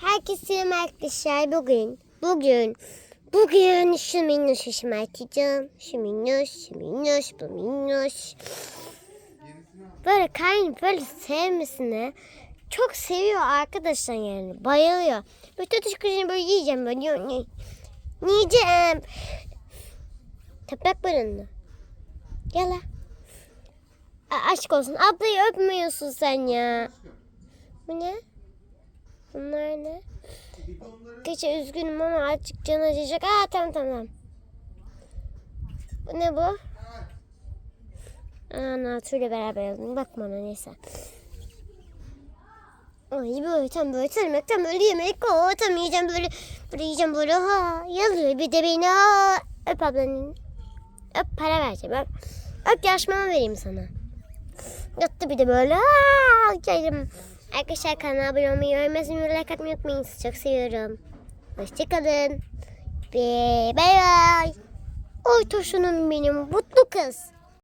Herkese arkadaşlar. Bugün, bugün, bugün şu minnoşu şımartacağım. Şu minnoş, şu minnoş, bu minnoş. Böyle kaynı böyle sevmesini çok seviyor arkadaşlar yani. Bayılıyor. Böyle tutuş kuşunu böyle yiyeceğim böyle. Yiy- yiy- Yiyeceğim. Toprak burunlu. Gel la. Aşk olsun. Ablayı öpmüyorsun sen ya. Bu ne? Bunlar ne? Geçe üzgünüm ama azıcık can acıyacak. Aa tamam tamam. Bu ne bu? Aa Natur'la beraber aldım. Bakma ona neyse. Ay böyle tam böyle tam böyle yemek o tam yiyeceğim böyle böyle yiyeceğim böyle ha yalıyor bir de beni ha öp ablanın öp para vereceğim öp öp yaşmama vereyim sana yattı bir de böyle ha geldim arkadaşlar kanala abone olmayı görmesin like atmayı unutmayın. Sizi çok seviyorum. Hoşçakalın bay bay. Oy toşunum benim mutlu kız